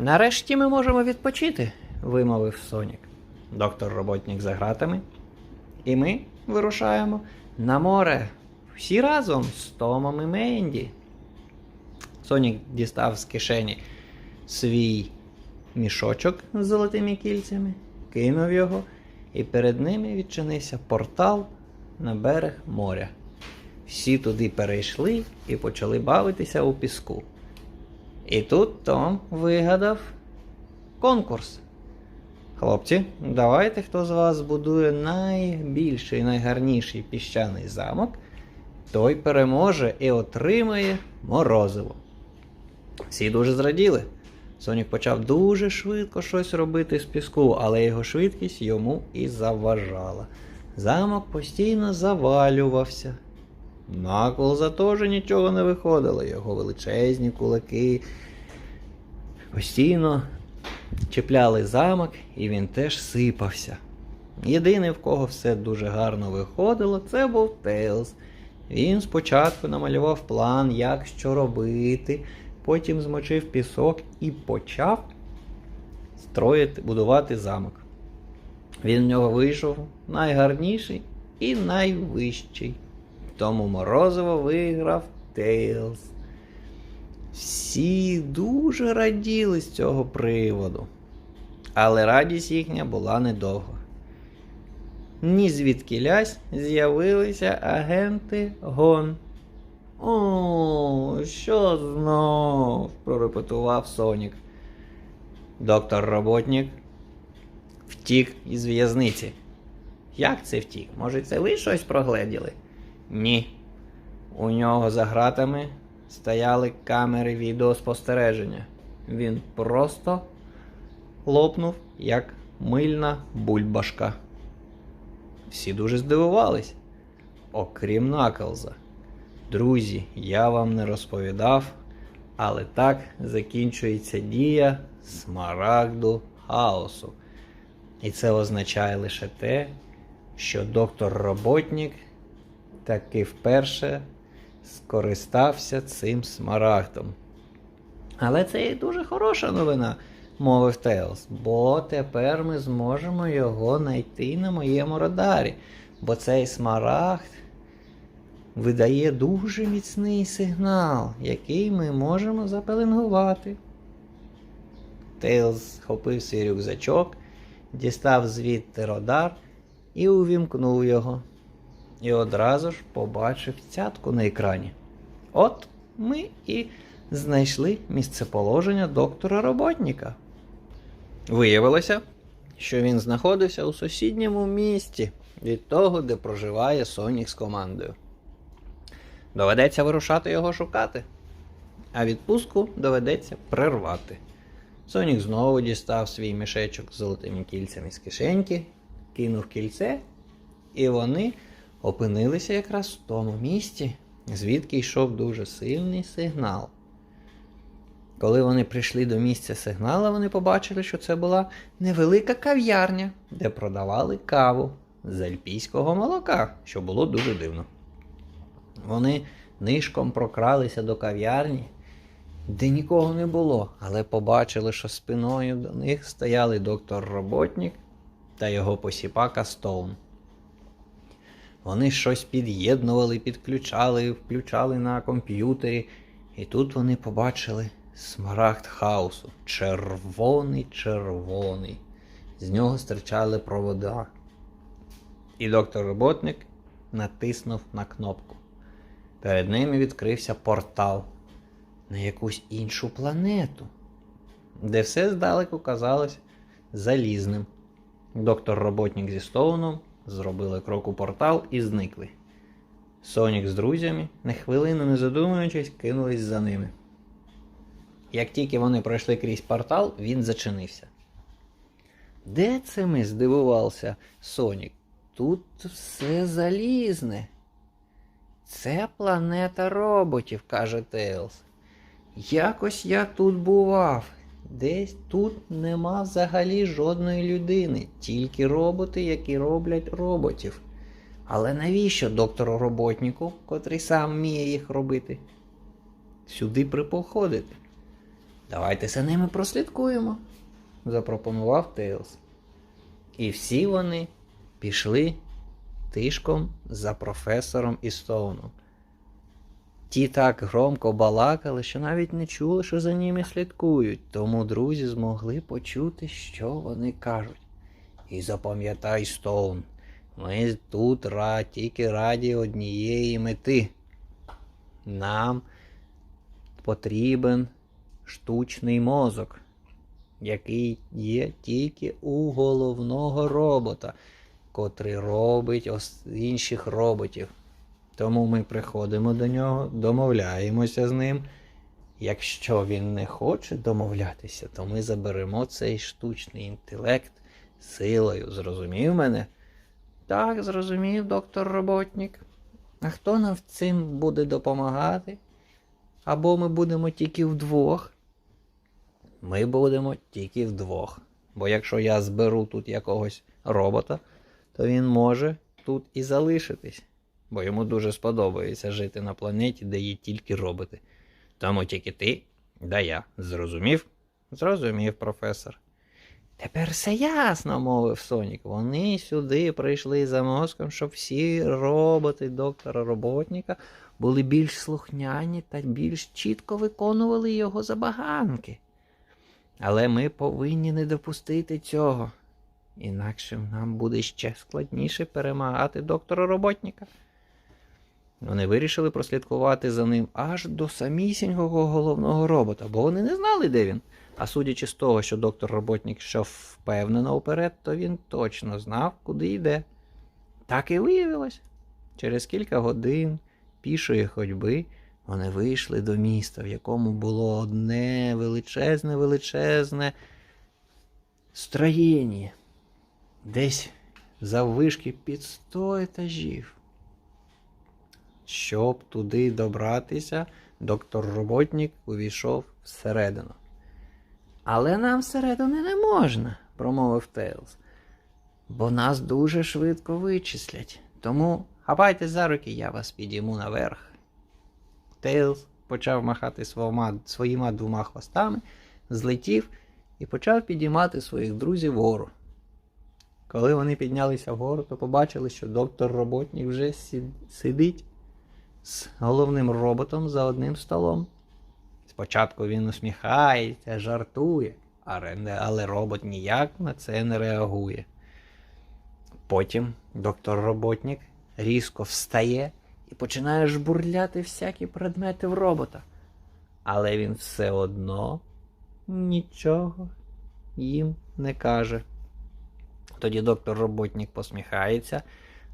Нарешті ми можемо відпочити, вимовив Сонік. Доктор роботник за гратами. І ми вирушаємо на море. Всі разом з Томом і Менді. Сонік дістав з кишені свій мішочок з золотими кільцями, кинув його, і перед ними відчинився портал на берег моря. Всі туди перейшли і почали бавитися у піску. І тут Том вигадав конкурс. Хлопці, давайте хто з вас збудує найбільший, найгарніший піщаний замок, той переможе і отримає морозиво. Всі дуже зраділи. Сонік почав дуже швидко щось робити з піску, але його швидкість йому і заважала. Замок постійно завалювався. Наклза теж нічого не виходило. Його величезні кулаки постійно чіпляли замок, і він теж сипався. Єдиний, в кого все дуже гарно виходило, це був Тейлз. Він спочатку намалював план, як що робити, потім змочив пісок і почав строїти, будувати замок. Він в нього вийшов найгарніший і найвищий. Тому Морозово виграв Тейлз. Всі дуже раділи з цього приводу. Але радість їхня була недовго. Ні звідки лясь з'явилися агенти Гон. О, що знов? прорепетував Сонік. Доктор роботник втік із в'язниці. Як це втік? Може, це ви щось прогледіли? Ні. У нього за гратами стояли камери відеоспостереження. Він просто лопнув, як мильна бульбашка. Всі дуже здивувались, окрім Наклза. Друзі, я вам не розповідав, але так закінчується дія смарагду хаосу. І це означає лише те, що доктор роботник таки вперше скористався цим смарагдом. Але це і дуже хороша новина, мовив Тейлз, бо тепер ми зможемо його знайти на моєму радарі, бо цей смарагд видає дуже міцний сигнал, який ми можемо запеленгувати. Тейлз схопив свій рюкзачок, дістав звідти радар і увімкнув його. І одразу ж побачив цятку на екрані. От ми і знайшли місцеположення доктора роботника. Виявилося, що він знаходився у сусідньому місті від того, де проживає Сонік з командою. Доведеться вирушати його шукати, а відпустку доведеться прервати. Сонік знову дістав свій мішечок з золотими кільцями з кишеньки, кинув кільце, і вони опинилися якраз в тому місці, звідки йшов дуже сильний сигнал. Коли вони прийшли до місця сигнала, вони побачили, що це була невелика кав'ярня, де продавали каву з альпійського молока, що було дуже дивно. Вони нишком прокралися до кав'ярні, де нікого не було, але побачили, що спиною до них стояли доктор роботник та його посіпака Стоун. Вони щось під'єднували, підключали, включали на комп'ютері, і тут вони побачили смарагд хаосу. Червоний, червоний. З нього стирчали провода. І доктор роботник натиснув на кнопку. Перед ними відкрився портал на якусь іншу планету, де все здалеку казалось залізним. Доктор роботник зі Стоуном зробили крок у портал і зникли. Сонік з друзями, на хвилину не задумуючись, кинулись за ними. Як тільки вони пройшли крізь портал, він зачинився. Де це ми? здивувався Сонік. Тут все залізне. Це планета роботів, каже Тейлз. Якось я тут бував. Десь тут нема взагалі жодної людини, тільки роботи, які роблять роботів. Але навіщо доктору роботнику, котрий сам вміє їх робити? Сюди припоходити. Давайте за ними прослідкуємо, запропонував Тейлз. І всі вони пішли тишком за професором і Стоуном. Ті так громко балакали, що навіть не чули, що за ними слідкують, тому друзі змогли почути, що вони кажуть. І запам'ятай, Стоун, ми тут ра, тільки раді однієї мети. Нам потрібен штучний мозок, який є тільки у головного робота, котрий робить інших роботів. Тому ми приходимо до нього, домовляємося з ним. Якщо він не хоче домовлятися, то ми заберемо цей штучний інтелект силою. Зрозумів мене? Так, зрозумів, доктор роботник. А хто нам цим буде допомагати? Або ми будемо тільки вдвох? Ми будемо тільки вдвох. Бо якщо я зберу тут якогось робота, то він може тут і залишитись. Бо йому дуже сподобається жити на планеті, де є тільки роботи. Тому тільки ти, да я. Зрозумів? Зрозумів, професор. Тепер все ясно, мовив Сонік. Вони сюди прийшли за мозком, щоб всі роботи доктора роботника були більш слухняні та більш чітко виконували його забаганки. Але ми повинні не допустити цього. Інакше нам буде ще складніше перемагати доктора роботника. Вони вирішили прослідкувати за ним аж до самісінького головного робота, бо вони не знали, де він. А судячи з того, що доктор роботник йшов впевнено вперед, то він точно знав, куди йде. Так і виявилось. Через кілька годин пішої ходьби вони вийшли до міста, в якому було одне величезне, величезне строєння. Десь заввишки під сто етажів. Щоб туди добратися, доктор роботник увійшов всередину. Але нам всередину не можна, промовив Тейлз. Бо нас дуже швидко вичислять. Тому хапайте за руки, я вас підійму наверх. Тейлз почав махати своїма, своїма двома хвостами, злетів і почав підіймати своїх друзів вгору. Коли вони піднялися вгору, то побачили, що доктор роботник вже сидить з головним роботом за одним столом. Спочатку він усміхається, жартує, але, робот ніяк на це не реагує. Потім доктор роботник різко встає і починає жбурляти всякі предмети в робота. Але він все одно нічого їм не каже. Тоді доктор роботник посміхається,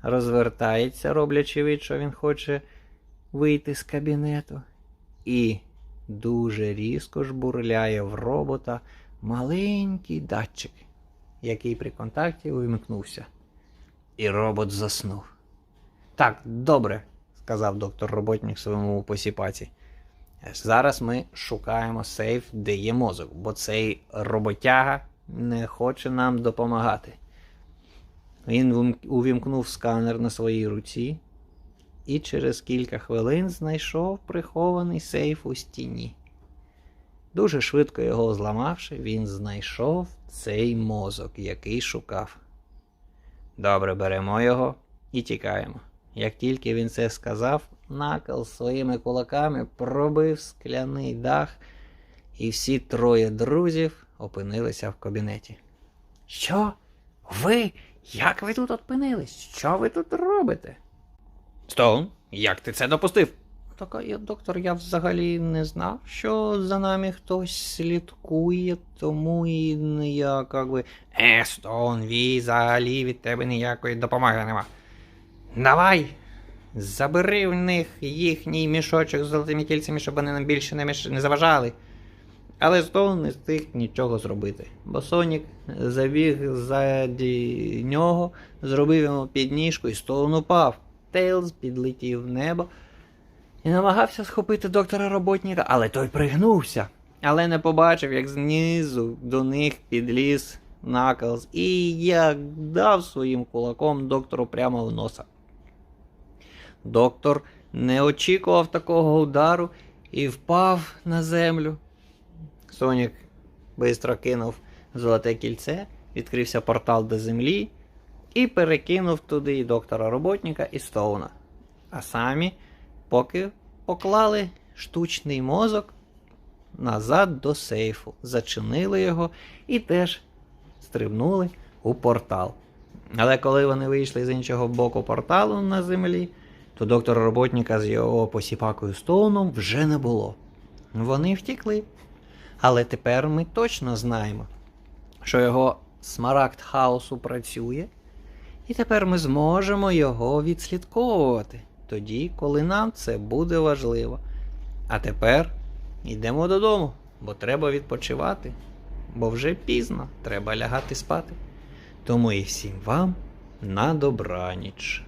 розвертається, роблячи від, що він хоче вийти з кабінету, і дуже різко жбурляє в робота маленький датчик, який при контакті вимкнувся. І робот заснув. Так, добре, сказав доктор роботник своєму посіпаці. Зараз ми шукаємо сейф, де є мозок, бо цей роботяга не хоче нам допомагати. Він увімкнув сканер на своїй руці і через кілька хвилин знайшов прихований сейф у стіні. Дуже швидко його зламавши, він знайшов цей мозок, який шукав. Добре, беремо його і тікаємо. Як тільки він це сказав, накал своїми кулаками пробив скляний дах, і всі троє друзів опинилися в кабінеті. Що? Ви? Як ви тут опинились? Що ви тут робите? Стоун, як ти це допустив? Так, я, доктор, я взагалі не знав, що за нами хтось слідкує, тому і я як би. Е, Стоун, взагалі від тебе ніякої допомоги нема. Давай! Забери в них їхній мішочок з золотими кільцями, щоб вони нам більше не, міш... не заважали. Але Стоун не встиг нічого зробити, бо Сонік забіг ззаді нього, зробив йому підніжку і Стоун упав. Тейлз підлетів в небо і намагався схопити доктора роботника, але той пригнувся, але не побачив, як знизу до них підліз Наклз і як дав своїм кулаком доктору прямо в носа. Доктор не очікував такого удару і впав на землю. Сонік швидко кинув золоте кільце, відкрився портал до землі і перекинув туди і доктора роботника, і Стоуна. А самі поки поклали штучний мозок назад до сейфу, зачинили його і теж стрибнули у портал. Але коли вони вийшли з іншого боку порталу на землі, то доктора роботника з його посіпакою Стоуном вже не було. Вони втікли. Але тепер ми точно знаємо, що його смарагд хаосу працює, і тепер ми зможемо його відслідковувати тоді, коли нам це буде важливо. А тепер йдемо додому, бо треба відпочивати, бо вже пізно треба лягати спати. Тому і всім вам на добраніч.